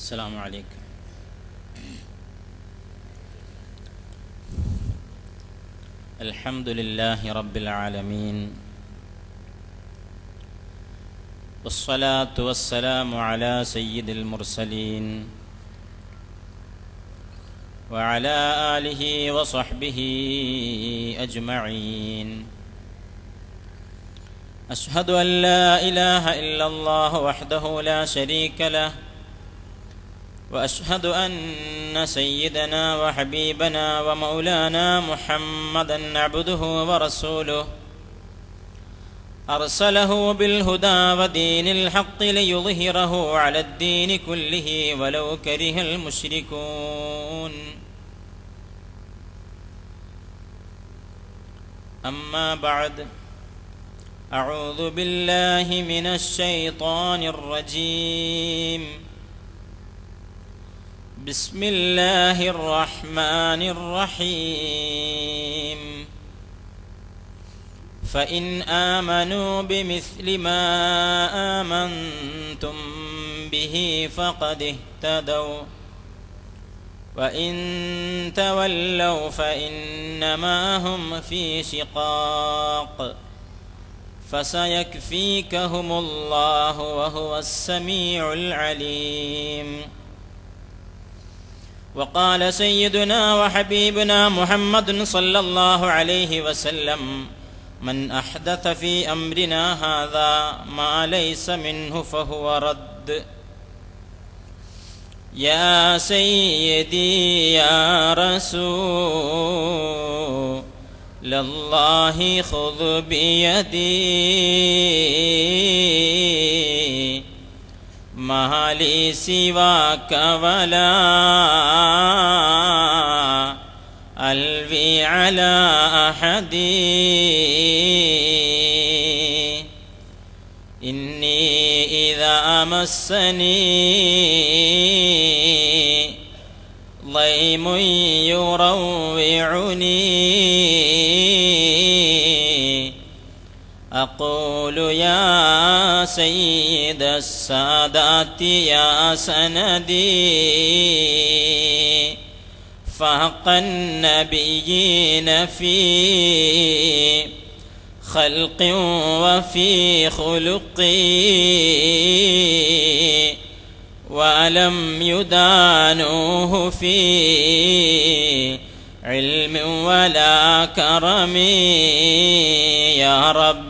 السلام عليكم. الحمد لله رب العالمين. والصلاة والسلام على سيد المرسلين. وعلى آله وصحبه أجمعين. أشهد أن لا إله إلا الله وحده لا شريك له. وأشهد أن سيدنا وحبيبنا ومولانا محمدا عبده ورسوله. أرسله بالهدى ودين الحق ليظهره على الدين كله ولو كره المشركون. أما بعد أعوذ بالله من الشيطان الرجيم. بسم الله الرحمن الرحيم. فإن آمنوا بمثل ما آمنتم به فقد اهتدوا. وإن تولوا فإنما هم في شقاق. فسيكفيكهم الله وهو السميع العليم. وقال سيدنا وحبيبنا محمد صلى الله عليه وسلم من أحدث في أمرنا هذا ما ليس منه فهو رد. يا سيدي يا رسول الله خذ بيدي. لي سواك ولا ألوي على أحد إني إذا مسني ضيم يروعني أقول يا سيد السادات يا سندي. فحق النبيين في خلق وفي خلق. ولم يدانوه في علم ولا كرم. يا رب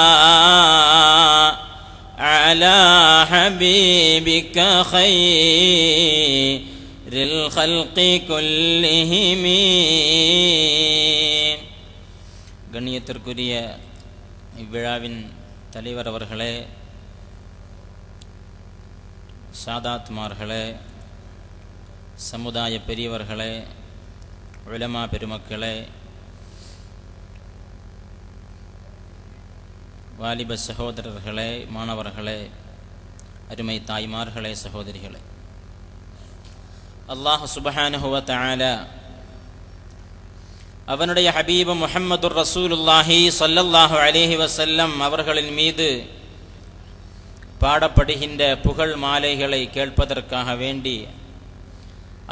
حبيبك خير الخلق كلهم கண்ணியத்திற்குரிய இவ்விழாவின் தலைவர் அவர்களே சாதாத்மார்களே சமுதாய பெரியவர்களே உலமா பெருமக்களே வாலிப சகோதரர்களே மாணவர்களே அருமை தாய்மார்களே சகோதரிகளே. அல்லாஹ் சுபஹானுவ தஆல அவனுடைய ஹபீபு முஹம்மது ரசூலுல்லாஹி ஸல்லல்லாஹு அலேஹி வசல்லம் அவர்களின் மீது பாடப்படுகின்ற புகழ் மாலைகளை கேட்பதற்காக வேண்டி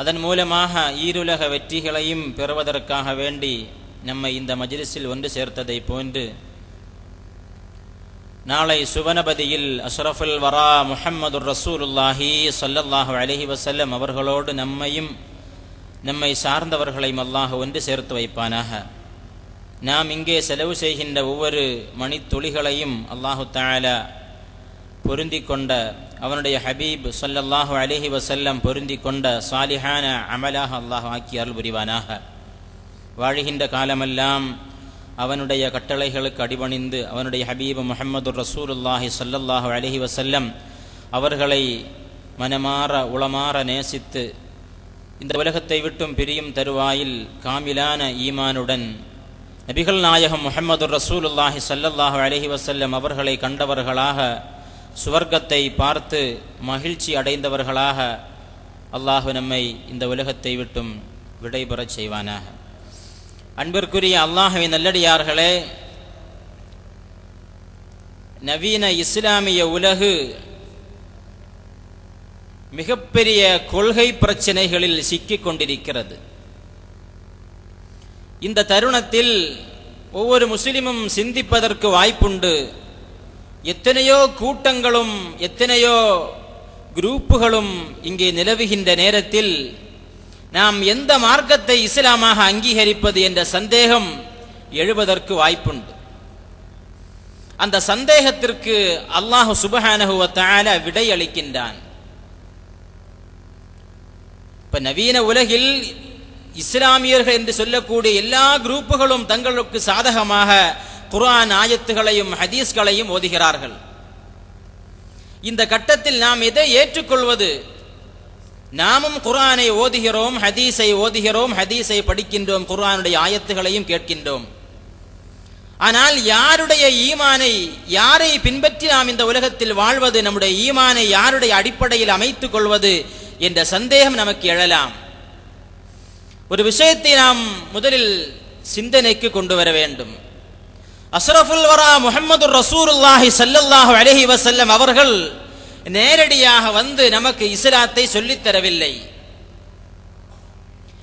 அதன் மூலமாக ஈருலக வெற்றிகளையும் பெறுவதற்காக வேண்டி நம்மை இந்த மஜிலிஸில் ஒன்று சேர்த்ததை போன்று நாளை சுவனபதியில் அஷ்ரஃபுல் வரா முஹம்மது ரசூலுல்லாஹி சல்லல்லாஹு அலஹி வசல்லம் அவர்களோடு நம்மையும் நம்மை சார்ந்தவர்களையும் அல்லாஹ் ஒன்று சேர்த்து வைப்பானாக. நாம் இங்கே செலவு செய்கின்ற ஒவ்வொரு மணித்துளிகளையும் அல்லாஹு தாலா பொருந்தி கொண்ட அவனுடைய ஹபீப் சொல்லல்லாஹு அலஹி வசல்லம் பொருந்தி கொண்ட சாலிஹான அமலாக அல்லாஹ் ஆக்கி அருள் புரிவானாக. வாழ்கின்ற காலமெல்லாம் அவனுடைய கட்டளைகளுக்கு அடிபணிந்து அவனுடைய ஹபீப் முஹம்மது ரசூலுல்லாஹி சல்லல்லாஹு அலஹி வசல்லம் அவர்களை மனமாற உளமாற நேசித்து இந்த உலகத்தை விட்டும் பிரியும் தருவாயில் காமிலான ஈமானுடன் நபிகள் நாயகம் முஹம்மது ரசூலுல்லாஹி சல்லல்லாஹு அலஹி வசல்லம் அவர்களை கண்டவர்களாக சுவர்க்கத்தை பார்த்து மகிழ்ச்சி அடைந்தவர்களாக அல்லாஹு நம்மை இந்த உலகத்தை விட்டும் விடைபெறச் செய்வானாக. அன்பிற்குரிய அல்லாஹவி நல்லடியார்களே நவீன இஸ்லாமிய உலகு மிகப்பெரிய கொள்கை பிரச்சனைகளில் சிக்கிக் கொண்டிருக்கிறது. இந்த தருணத்தில் ஒவ்வொரு முஸ்லிமும் சிந்திப்பதற்கு வாய்ப்புண்டு. எத்தனையோ கூட்டங்களும் எத்தனையோ குரூப்புகளும் இங்கே நிலவுகின்ற நேரத்தில் நாம் எந்த மார்க்கத்தை இஸ்லாமாக அங்கீகரிப்பது என்ற சந்தேகம் எழுவதற்கு வாய்ப்புண்டு. அந்த சந்தேகத்திற்கு அல்லாஹு சுபஹானஹுவ விடை அளிக்கின்றான். இப்ப நவீன உலகில் இஸ்லாமியர்கள் என்று சொல்லக்கூடிய எல்லா குரூப்புகளும் தங்களுக்கு சாதகமாக குரான் ஆயத்துகளையும் ஹதீஸ்களையும் ஓதுகிறார்கள். இந்த கட்டத்தில் நாம் எதை ஏற்றுக்கொள்வது? நாமும் குர்ஆனை ஓதுகிறோம் ஹதீஸை ஓதுகிறோம் ஹதீஸை படிக்கின்றோம் குர்ஆனுடைய ஆயத்துகளையும் கேட்கின்றோம். ஆனால் யாருடைய ஈமானை யாரை பின்பற்றி நாம் இந்த உலகத்தில் வாழ்வது நம்முடைய ஈமானை யாருடைய அடிப்படையில் அமைத்துக் கொள்வது என்ற சந்தேகம் நமக்கு எழலாம். ஒரு விஷயத்தை நாம் முதலில் சிந்தனைக்கு கொண்டு வர வேண்டும். அசரஃபுல் வரா முஹம்மது ரசூருல்லாஹி ஸல்லல்லாஹு அலஹி வசல்லம் அவர்கள் நேரடியாக வந்து நமக்கு இஸ்லாத்தை சொல்லித் தரவில்லை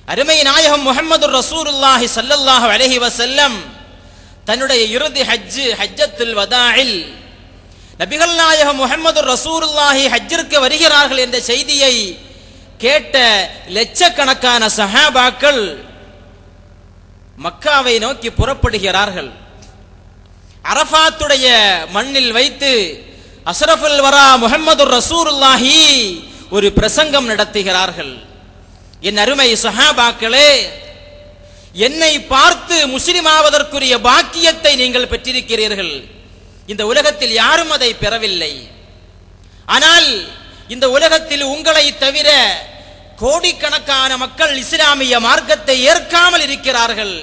அருமை நாயகம் முகமது ரசூருல்லாஹி ஸல்லல்லாஹு அலஹி வசல்லம் தன்னுடைய இறுதி ஹஜ்ஜு ஹஜ்ஜத்துல் வதாயில் நபிகள் நாயகம் முகமது ரசூருல்லாஹி ஹஜ்ஜிற்கு வருகிறார்கள் என்ற செய்தியை கேட்ட லட்சக்கணக்கான சஹாபாக்கள் மக்காவை நோக்கி புறப்படுகிறார்கள். அரஃபாத்துடைய மண்ணில் வைத்து அசரஃபுல் வரா முகமது ரசூருல்லாஹி ஒரு பிரசங்கம் நடத்துகிறார்கள். என் அருமை சஹாபாக்களே என்னை பார்த்து முஸ்லிமாவதற்குரிய பாக்கியத்தை நீங்கள் பெற்றிருக்கிறீர்கள். இந்த உலகத்தில் யாரும் அதை பெறவில்லை. ஆனால் இந்த உலகத்தில் உங்களை தவிர கோடிக்கணக்கான மக்கள் இஸ்லாமிய மார்க்கத்தை ஏற்காமல் இருக்கிறார்கள்.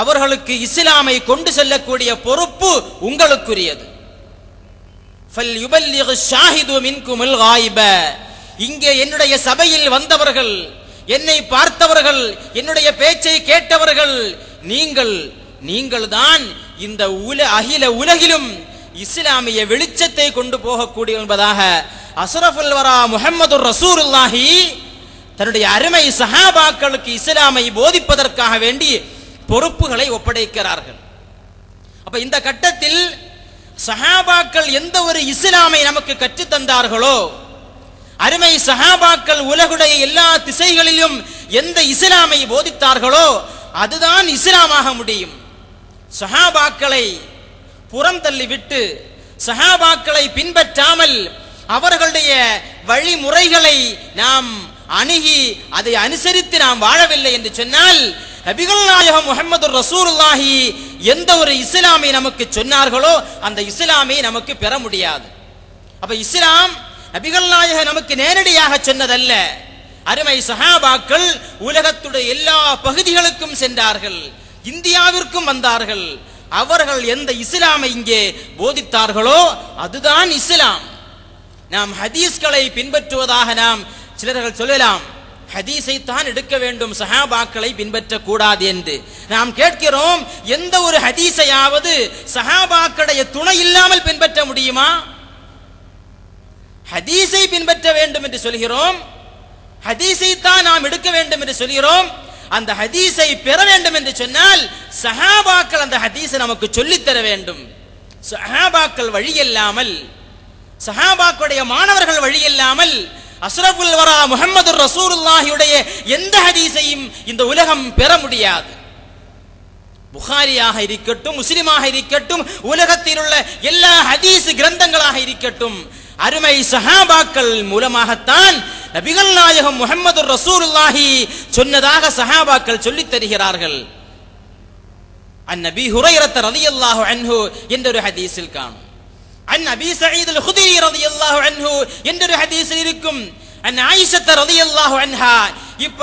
அவர்களுக்கு இஸ்லாமை கொண்டு செல்லக்கூடிய பொறுப்பு உங்களுக்குரியது. இங்கே என்னுடைய சபையில் வந்தவர்கள் என்னை பார்த்தவர்கள் என்னுடைய பேச்சை கேட்டவர்கள் நீங்கள் நீங்கள் தான் இந்த உல அகில உலகிலும் இஸ்லாமிய வெளிச்சத்தை கொண்டு போகக்கூடிய என்பதாக அசுரஃபுல் வரா முஹம்மது ரசூருல்லாஹி தன்னுடைய அருமை சஹாபாக்களுக்கு இஸ்லாமை போதிப்பதற்காக வேண்டி பொறுப்புகளை ஒப்படைக்கிறார்கள். அப்ப இந்த கட்டத்தில் சஹாபாக்கள் எந்த ஒரு இஸ்லாமை நமக்கு கற்றுத் தந்தார்களோ அருமை சஹாபாக்கள் உலகுடைய எல்லா திசைகளிலும் எந்த இஸ்லாமை போதித்தார்களோ அதுதான் இஸ்லாமாக முடியும். சஹாபாக்களை புறம் தள்ளிவிட்டு சஹாபாக்களை பின்பற்றாமல் அவர்களுடைய வழிமுறைகளை நாம் அணுகி அதை அனுசரித்து நாம் வாழவில்லை என்று சொன்னால் நபிகள் நாயகம் முகமது ரசூல்லாஹி எந்த ஒரு இஸ்லாமை நமக்கு சொன்னார்களோ அந்த இஸ்லாமை நமக்கு பெற முடியாது. அப்ப இஸ்லாம் நபிகள் நாயக நமக்கு நேரடியாக சொன்னதல்ல. அருமை சஹாபாக்கள் உலகத்துடைய எல்லா பகுதிகளுக்கும் சென்றார்கள். இந்தியாவிற்கும் வந்தார்கள். அவர்கள் எந்த இஸ்லாமை இங்கே போதித்தார்களோ அதுதான் இஸ்லாம். நாம் ஹதீஸ்களை பின்பற்றுவதாக நாம் சிலர்கள் சொல்லலாம். ஹதீஸை தான் எடுக்க வேண்டும். சஹாபாக்களை பின்பற்றக்கூடாது என்று. நாம் கேட்கிறோம் எந்த ஒரு ஹதீஸையாவது சஹாபாக்களுடைய துணை இல்லாமல் பின்பற்ற முடியுமா? ஹதீஸை பின்பற்ற வேண்டும் என்று சொல்கிறோம். ஹதீஸை தான் நாம் எடுக்க வேண்டும் என்று சொல்கிறோம். அந்த ஹதீஸை பெற வேண்டும் என்று சொன்னால் சஹாபாக்கள் அந்த ஹதீஸை நமக்கு சொல்லித்தர வேண்டும். சஹாபாக்கள் வழி இல்லாமல் சஹாபாக்களுடைய மாணவர்கள் வழி இல்லாமல் அஸ்ரஃபுல் வரா முகமது ரசூருல்லாஹியுடைய எந்த ஹதீஸையும் இந்த உலகம் பெற முடியாது. புகாரியாக இருக்கட்டும் முஸ்லிமாக இருக்கட்டும் உலகத்தில் உள்ள எல்லா ஹதீஸ் கிரந்தங்களாக இருக்கட்டும் அருமை சஹாபாக்கள் மூலமாகத்தான் நபிகள் நாயகம் முகமது ரசூலுல்லாஹி சொன்னதாக சஹாபாக்கள் சொல்லித் தருகிறார்கள். அந்நபி ஹுரைரத் ரலியல்லாஹு அன்ஹு என்ற ஒரு ஹதீஸில் காணும். அன் அபி சயீத் அல் குதிரி ரலியல்லாஹு அன்ஹு என்ற ஒரு ஹதீஸில் இருக்கும் அன் ஆயிஷத் ரலியல்லாஹு அன்ஹா இப்படி